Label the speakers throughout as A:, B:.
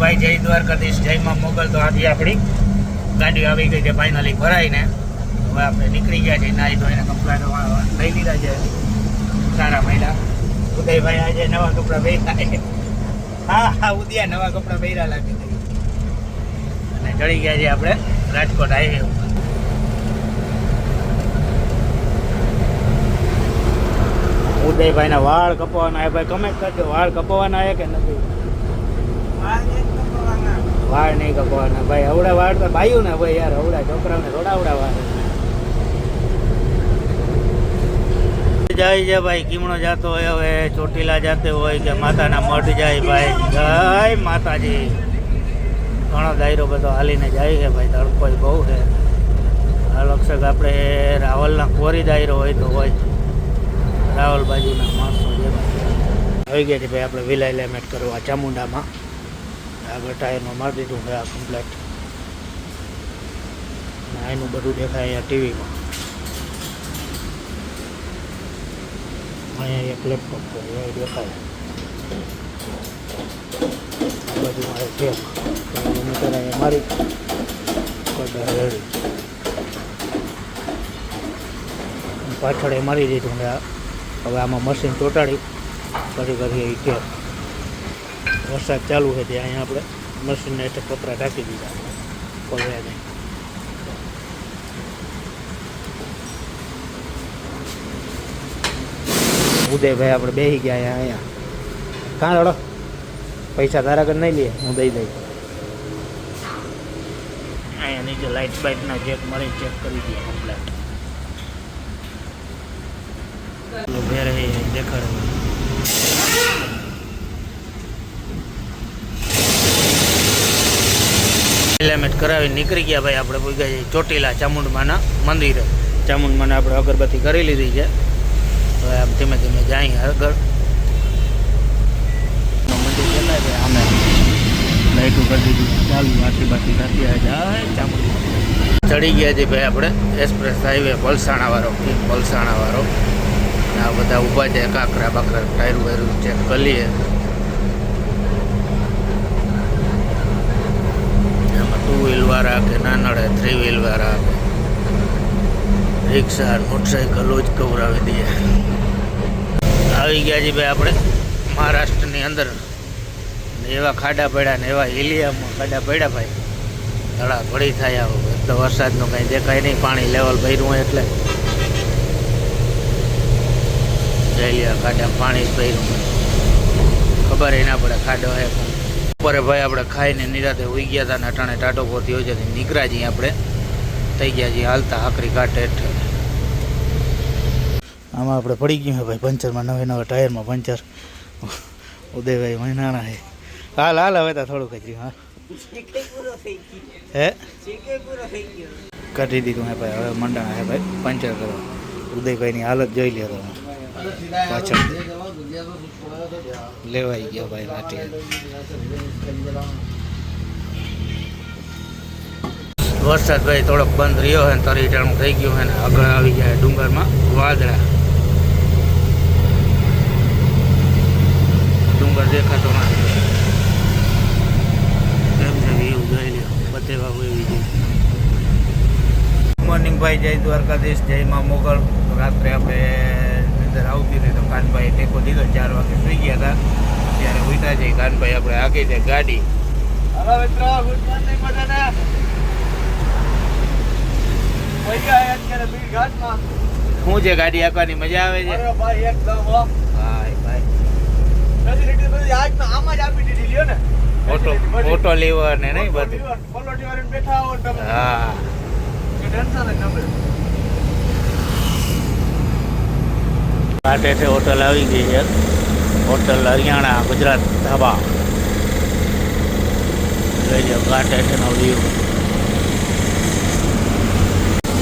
A: ભાઈ જય દ્વારકાધીશ, જયમાં મોગલ. તો આજે આપણી ગાડી આવી ગઈ છે ફાઇનલી ભરાઈને. હવે આપણે નીકળી ગયા છે નાઈ ધોઈને કપડાં લઈ લીધા છે. સારા મહિલા ઉદયભાઈ આજે નવા કપડાં પહેર્યા હા હા, ઉદયા નવા કપડાં પહેર્યા લાગે અને ચડી ગયા છે આપણે રાજકોટ હાઈવે ઉપર. ઉદયભાઈના વાળ કપાવવાના હે ભાઈ કમેન્ટ કરજો. વાળ કપાવવાના હે કે નથી? વાળ નહીં કપવાના. ભાઈ હવડા વાળ તો ભાઈઓ ને ભાઈ યાર હવડા છોકરાઓને થોડા અવડા વાળ. જાય છે ભાઈ, કીમણો જાતો હોય હવે, ચોટીલા જાતે હોય કે માતાના મઠ જાય ભાઈ. જય માતાજી. ઘણો દાયરો બધો હાલીને જાય છે ભાઈ, તડકો બહુ છે. આ લક્ષક આપણે રાવલના કોરી દાયરો હોય તો હોય. રાવલ બાજુના માણસો જે આવી ગયા છે ભાઈ, આપણે વિલાય લેમેટ કરવા, ચામુંડામાં. આગળ ટાયરમાં મારી દીધું છે આ કમ્પ્લેટ એનું બધું દેખાય અહીંયા ટીવીમાં અહીંયા એક લેપટોપ છે, એ દેખાય. આ બાજુ મારે ચેક મીટર અહીંયા મારી પાછળ એ મારી દીધું ને હવે આમાં મશીન ચોંટાડી. પછી કરીએ એ કે વરસાદ ચાલુ છે ત્યાં અહીંયા આપણે મશીનને એટલે કપરા ઢાંકી દીધા. પલળે નહીં. ઉદયભાઈ આપણે બેસી ગયા અહીંયા અહીંયા. કાં રડો? પૈસા તારા કર નહીં લે, હું દઈ દઈ અહીંયા નીચે લાઇટ બાઇટના ચેક મળી ચેક કરી દઈએ કમ્પ્લેટ ઘેર દેખાડે. એલિમેન્ટ કરાવી નીકળી ગયા ભાઈ આપણે પૂઈ ગયા ચોટીલા ચામુંડમાના મંદિરે. ચામુંડમાને આપણે અગરબત્તી કરી લીધી છે. હવે આમ ધીમે ધીમે જાય આગળ. મંદિર દેખાય છે આમે લાઈટો કરી દીધી ચાલુ આખી બાકી આવે જાય ચામુંડ ચડી ગયા છે ભાઈ આપણે એક્સપ્રેસ હાઈવે પલસાણા વાળો પલસાણા વાળો અને આ બધા ઊભા છે કાકરા બાકરા ટાયરું વાયરું ચેક કરી લઈએ. એમાં ટુ વ્હીલ વાળા કે નાનડે થ્રી વ્હીલ વાળા રિક્ષા મોટરસાઇકલો જ કવરાવી દઈએ. આવી ગયા છે ભાઈ આપણે મહારાષ્ટ્રની અંદર. એવા ખાડા પડ્યા ને એવા એલિયામાં ખાડા પડ્યા ભાઈ. ધડા ઘડી થાય આવો. તો વરસાદનું કંઈ દેખાય નહીં, પાણી લેવલ ભર્યું હોય એટલે. જઈલિયા ખાડા પાણી ભર્યું ખબર ના પડે ખાડો હે પણ બપોરે ભાઈ આપણે ખાઈને નિરાતે હોઈ ગયા હતા ને અટાણે ટાટો પોતી હોય છે નીકળ્યા છીએ આપણે. થઈ ગયા છીએ હાલતા હાકરી કાંઠે આમાં આપણે પડી ગયું ભાઈ પંચરમાં નવે નવા ટાયરમાં પંચર. ઉદયભાઈ મહિનાણા છે હાલ હાલ હવે તો થોડુંક જ હા. હે? કાઢી દીધું હે ભાઈ હવે મંડાણા હે ભાઈ પંચર કરવા. ઉદયભાઈની હાલત જોઈ લે તમે પાછળ. લેવાઈ ગયો ભાઈ લાઠી વરસાદ ભાઈ થોડોક બંધ રહ્યો છે ને તરી ટાણું થઈ ગયું છે ને આગળ આવી ગયા ડુંગરમાં વાદળા. ડુંગર દેખાતો નથી. કેમ છે વ્યૂ જોઈ લ્યો બધે વાવ એવી છે મોર્નિંગ ભાઈ. જય દ્વારકાધીશ, જય માં મોગલ. રાત્રે આપણે અંદર આવતી હતી તો કાનભાઈ ટેકો દીધો ચાર વાગે સુઈ ગયા હતા. ત્યારે ઉઠા જઈ કાનભાઈ આપણે આગી છે ગાડી. હલો મિત્રો ગુડ મોર્નિંગ બધાને. શું છે ગાડી આંકવાની મજા આવે છે? ભાઈ ભાઈ. ઓટો ઓટો લેવર ને. નહીં બધું હા. ઘાટ છે હોટલ આવી ગઈ છે. હોટલ હરિયાણા, ગુજરાત, ધાબા. જોઈ લો ઘાટ હેઠળનો વ્યૂ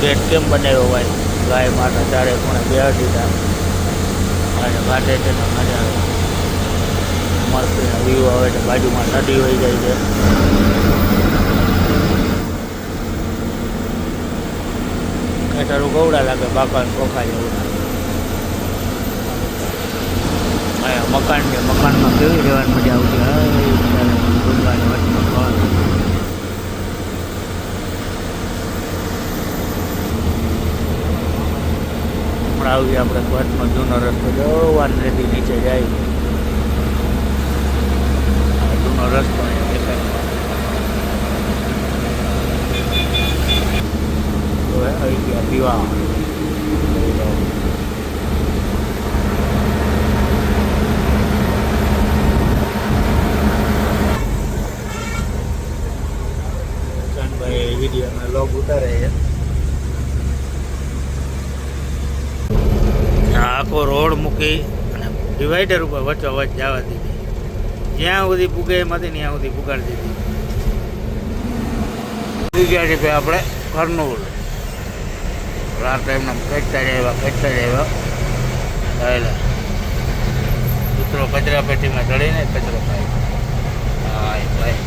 A: ગેટ કેમ બનાવ્યો ભાઈ? ગાય માટે ચારે ખૂણે બેહાડી દીધા. અને ઘાટ હેઠળનો નજારો. મસ્ત વ્યૂ આવે છે. બાજુમાં નદી વહી જાય છે. ખેતરું ગવડા લાગે બાકા ખોખા જેવું makan dia makan masa dia orang jauh dia dan makan perahu yang berkuat maju noras pada wan red ini saja itu norat pada dia. લો. કિશનભાઈ લોગ ઉતારે આખો રોડ મૂકી અને ડિવાઈડર ઉપર વચ્ચો વચ્ચ જવા દીધી. જ્યાં સુધી પૂગે એમાંથી ત્યાં સુધી પુગાડી દીધી. ગયા છે કે આપણે કરનૂલ રાત ટાઈમના ખેંચતા રહેવા ખેંચતા રહેવા એટલે કૂતરો કચરા પેટીમાં ચડીને કચરો ખાય હા એ ભાઈ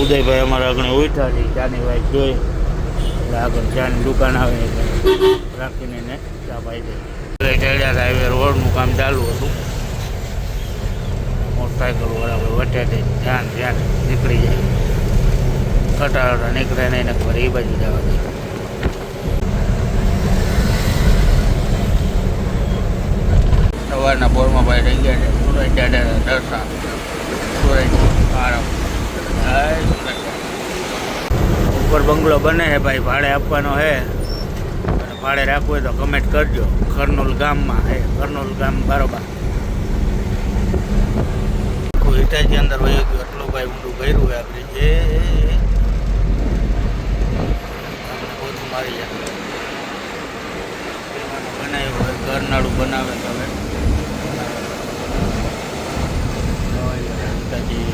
A: ઉદયભાઈ અમારા આગળ ઉઠા છે ચાની ભાઈ જોઈ. એટલે આગળ ચાની દુકાન આવે રાખીને એને ચા પાઈ દે. ચડ્યા હાઈવે રોડનું કામ ચાલુ હતું. મોટરસાયકલ વાળા વટે ધ્યાન ધ્યાન, નીકળી જાય. કટાળા નીકળે ને એને ફરી બાજુ જવા દે. સવારના બોરમાં ભાઈ રહી ગયા છે સુરજ દાદા દર્શા સુરજ આરામ જય સુરજ ઉપર બંગલો બને છે ભાઈ, ભાડે આપવાનો છે અને ભાડે રાખવું હોય તો કમેન્ટ કરજો. કરનોલ ગામમાં હે કરનોલ ગામ બરોબર. હિટાજી અંદર વહી ગયું એટલું ભાઈ ઊંડું કર્યું હોય આપણે. જે મારી જાય બનાવ્યું હોય, ઘરનાળું બનાવે તો હવે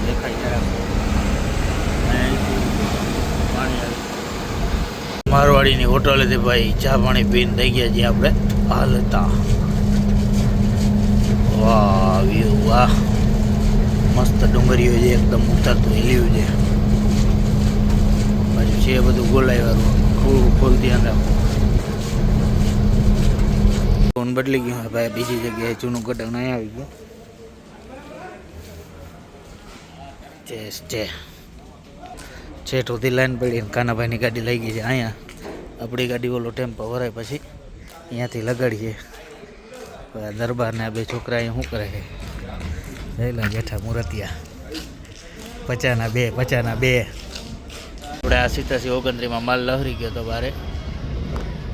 A: દેખાય જરાક અને અહીંથી મારવાડીની હોટલ હતી ભાઈ ચા પાણી પીને થઈ ગયા છીએ આપણે. હાલતા વાહ, વ્યૂ, વાહ. મસ્ત ડુંગરીઓ છે, એકદમ ઉતરતું હિલ્યું છે. પછી છે બધું ગોલાઈ વાળું ખોલ ધ્યાન અંદર. ફોન બદલી ગયો. ભાઈ, બીજી જગ્યાએ જૂનું કટક નહીં આવી ગયું. ચેસ છે. છેઠ સુધી લાઈન પડી કાનાભાઈની ગાડી લઈ ગઈ છે. અહીંયા આપણી ગાડી ઓલો ટેમ્પો ભરાય પછી અહીંયાથી લગાડીએ. દરબારને આ બે છોકરા અહીંયા શું કરે છે? જયલા જેઠા મુરતિયા. પચાના બે પચાના બે. આપણે આ સીતાસી ઓગણત્રીમાં માલ લહરી ગયો તો બારે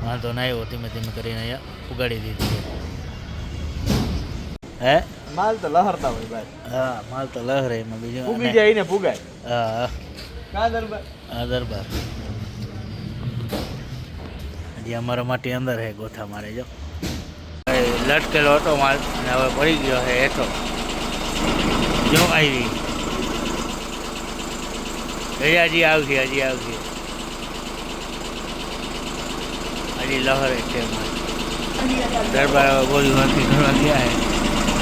A: વાંધો ના આવ્યો ધીમે ધીમે કરીને અહીંયા ઉગાડી દીધી હે?
B: માલ તો લહરતા હોય ભાઈ.
A: હા માલ તો લહરે એમાં બીજું
B: જાય ને પુગાય.
A: હા.
B: કા દરબાર.
A: આ દરબાર. હજી અમારા માટી અંદર હે ગોથા મારે જો. હવે લટકેલો હતો માલ અને હવે પડી ગયો છે હેઠો જો આવી. એ હજી આવશે હજી આવશે. હજી લહરે છે માલ દરબાર હવે બોલ્યું નથી ઘણા ગયા હે.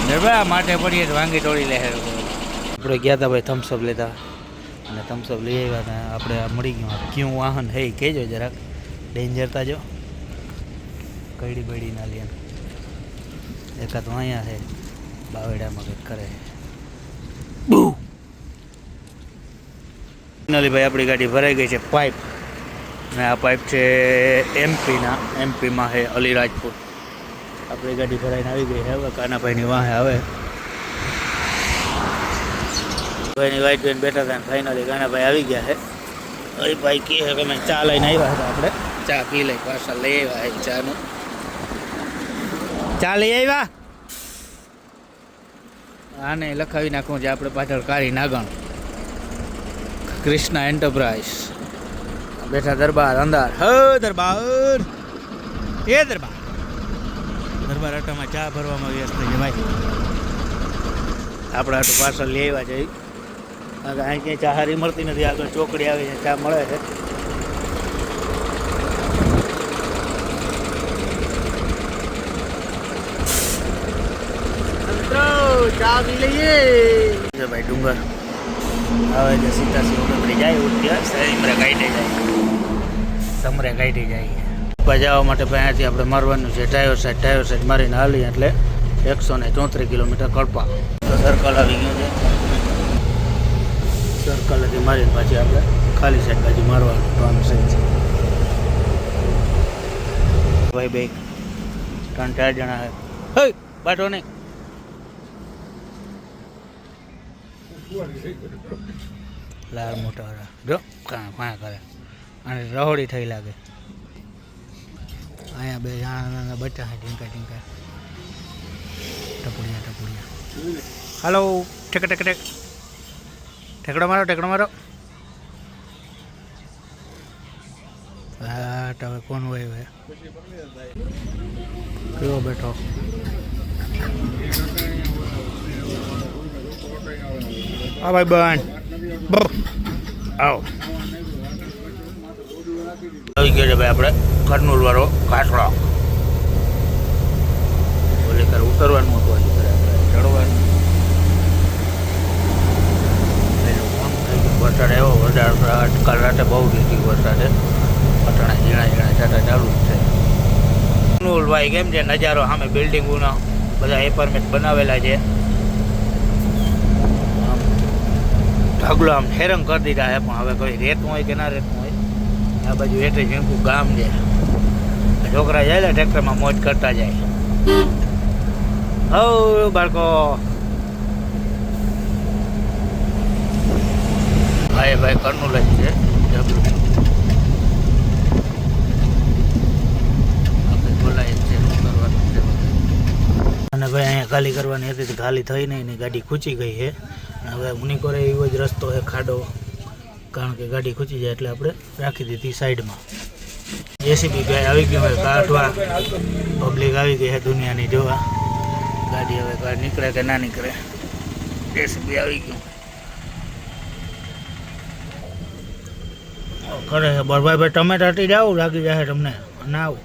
A: દરબાર આ માટે પડીએ તો વાંગી તોડી લે આપણે ગયા હતા ભાઈ થમ્સઅપ લેતા. અને થમ્સઅપ લઈ આવ્યા હતા. આપણે મળી ગયું. ક્યું વાહન હે કહેજો જરાક. ડેન્જર તાજો કઈડી બઈડી ના લે એકાદ અહીંયા છે બાવેડામાં કંઈક કરે. બહુ. ફાઇનલી ભાઈ આપણી ગાડી ભરાઈ ગઈ છે પાઇપ અને આ પાઇપ છે એમપીના એમપીમાં છે અલીરાજપુર. આપણી ગાડી ભરાઈને આવી ગઈ છે હવે કાનાભાઈની વાહે આવે. ભાઈની વાઈટ બેન બેઠા હતા ફાઇનલી કાનાભાઈ આવી ગયા છે. હવે ભાઈ કે હવે અમે ચા લઈને આવ્યા હતા આપણે. ચા પી લઈ પાછા લઈ આવ્યા એ ચાનું. ચા લઈ આવ્યા? આને લખાવી નાખવું છે આપણે પાછળ કાળી નાગણ. કૃષ્ણા એન્ટરપ્રાઇઝ બેઠા દરબાર અંધાર. હ દરબાર! એ દરબાર! દરબાર અટામાં ચા ભરવામાં વ્યસ્ત છે ભાઈ. આપણે આટલું પાર્સલ લઈ આવ્યા છે. કારણ કે અહીં ક્યાંય ચા હારી મળતી નથી. આગળ ચોકડી આવી છે. ચા મળે છે.
B: ચા પી લઈએ.
A: ભાઈ ડુંગર. આવે છે સીતા સિંહ જાય ઉડતી સમરે કાઢી જાય. સમરે કાઢી જાય. ઉપર જવા માટે ભાઈ અહીંયાથી આપણે મારવાનું છે. ટાયર સાઈડ ટાયર સાઈડ મારીને હાલી એટલે એકસો ને ચોત્રીસ કિલોમીટર કડપા તો સર્કલ આવી ગયું છે. સર્કલથી મારીને પાછી આપણે ખાલી સાઈડ બાજુ મારવાનું ત્રણ સાઈડ છે. ભાઈ બે, ત્રણ, ચાર જણા હે હે, બાટો નહીં. લાલ મોટા વાળા જો, કાં કાં કરે. અને રહોડી થઈ લાગે. અહીંયા બે નાના નાના બચ્ચા છે, ટીંકા ટીંકા. ટપુડિયા ટપુડિયા. હાલો, ટેક ટેક ટેક. ઠેકડો મારો, ટેકડો મારો. હા તો હવે કોણ હોય હવે? કેવો બેઠો? હા ભાઈ બન આવો. આવી ગયો છે ભાઈ આપણે કરનૂલ વાળો કાસડો ઓલી ઉતરવાનું હતું હજી ચડવાનું પેલું કામ થઈ ગયું. વરસાદ આવ્યો, વરસાદ કાલ રાતે બહુ વીતી વરસાદે પટણા ઝીણા ઝીણા સાથે ચાલુ જ છે. કરનૂલ ભાઈ કેમ છે? નજારો સામે બિલ્ડિંગોના બધા એપાર્ટમેન્ટ બનાવેલા છે. ઢગલો આમ હેરંગ કરી દીધા છે, પણ હવે કોઈ રેતું હોય કે ના રેતું હોય, આ બાજુ એટલે ઝીણકું ગામ છે. છોકરા જાય ટ્રેક્ટરમાં મોજ કરતા જાય. હવ બાળકો. ભાઈ ભાઈ કરનું જ છે અને ભાઈ, અહીંયા ખાલી કરવાની હતી ખાલી થઈ નહીં ને ગાડી ખૂચી ગઈ છે. હવે ઉનીકોરે એવો જ રસ્તો છે, ખાડો. કારણ કે ગાડી ખૂચી જાય એટલે આપણે રાખી દીધી સાઈડમાં. જેસીબી ભાઈ આવી ગયું હોય, કાઢવા. પબ્લિક આવી ગઈ છે દુનિયાની, જોવા. ગાડી હવે નીકળે કે ના નીકળે. જેસીબી આવી ગયું. ખરે છે. બરભાઈ ભાઈ તમે હટી જાઓ, લાગી જાય તમને. ના આવું.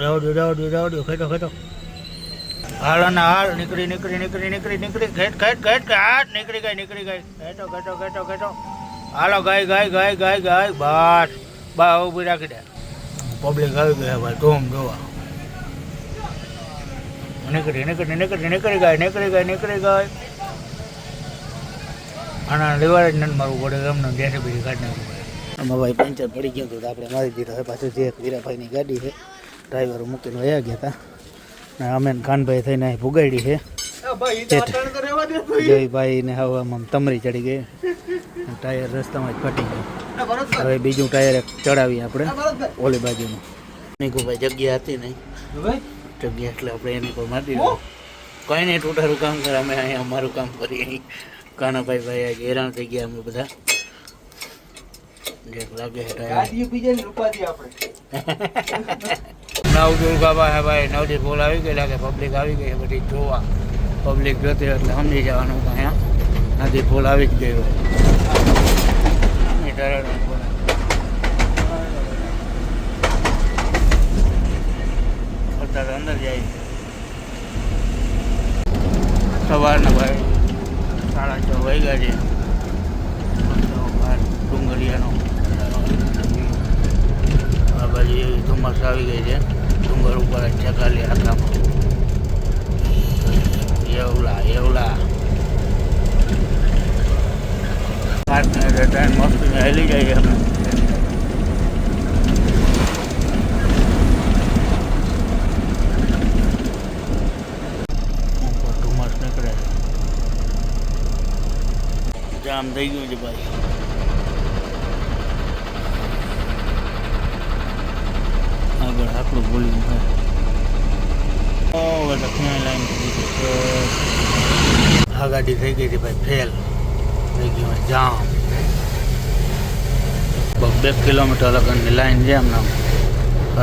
A: જાઓ દો જાઓ દો જાઓ દો ખેતો ખેતો હાલ અને હાલ, નીકળી નીકળી નીકળી નીકળી નીકળી. ઘેટ ઘેટ ખેટ હાથ નીકળી ગઈ નીકળી ગઈ. ઘેટો ઘેટો ઘેટો ઘેટો હાલો, ગાય ગાય ગાય ગાય ગાય બસ બા ઊભી રાખી દે. પબ્લિક આવી ગયા ભાઈ, ધૂમ, જોવા. નીકળી નીકળી નીકળી નીકળી ગઈ નીકળી ગઈ નીકળી ગઈ. આના લેવાય જ નથી મારવું પડે એમને જેસે બીજી કાઢી નાખવું પડે. આમાં ભાઈ પંચર પડી ગયું હતું તો આપણે મારી દીધો હવે પાછું જે વીરાભાઈની ગાડી છે ડ્રાઈવર મૂકીને વયા ગયા હતા. ને અમે ખાનભાઈ થઈને અહીં ભુગાડી છે.
B: ભાઈ ઈ તો અટાણ તો રહેવા દે તો ઈ.
A: જયભાઈ ને હવે આમ તમરી ચડી ગઈ. ટાયર રસ્તામાં જ ફટી ગયું. હવે બીજું ટાયર ચડાવીએ આપણે ઓલી બાજુનું. નીકુભાઈ જગ્યા હતી નહીં. જગ્યા એટલે આપણે એની પર મારી દીધું કંઈ નહીં ટૂટારું કામ કરે અમે અહીંયા અમારું કામ કરીએ. અહીં કાનાભાઈ ભાઈ આજે હેરાન થઈ ગયા અમે બધા. જે લાગે. નવ દુર્ગાબા હે ભાઈ નવજી ફૂલ આવી ગયેલા કે પબ્લિક આવી ગઈ બધી જોવા. પબ્લિક જોતી એટલે સમજી જવાનું કે અહીંયા નદી ફૂલ આવી જ ગયો અંદર જાય સવારના ભાઈ. સાડા છ વાગ્યા છે. બહાર ડુંગરિયાનો આ બાજુ એવી ધુમ્મસ આવી ગઈ છે. ડુંગર ઉપર ચકાલી આખામાં. એવલા એવલા. પાંચ મિનિટ મસ્ત હેલી જાય છે હમણાં. ઉપર ધુમ્મસ નીકળે છે થઈ ગયું છે ભાઈ. આગળ આકડું બોલ્યું ભાઈ. ક્યાંય લાઈન થઈ ગઈ આ ગાડી થઈ ગઈ હતી ભાઈ, ફેલ. થઈ ગયું હોય જામ. બે કિલોમીટર લગનની લાઈન છે એમને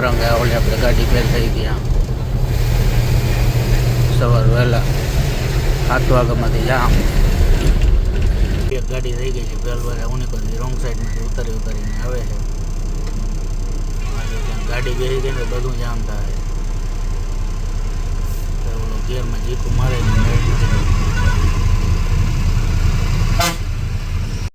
A: રંગે ઓલે આપણે ગાડી ફેલ થઈ ગઈ આમ. સવાર વહેલા સાત વાગ્યામાંથી જામ. એક ગાડી થઈ ગઈ છે પહેલવારે ઉની રોંગ સાઈડમાંથી ઉતારી ઉતારીને આવે છે. ત્યાં ગાડી બેસી ગઈ ને બધું જામ થાય. ઓલો ગેરમાં મારે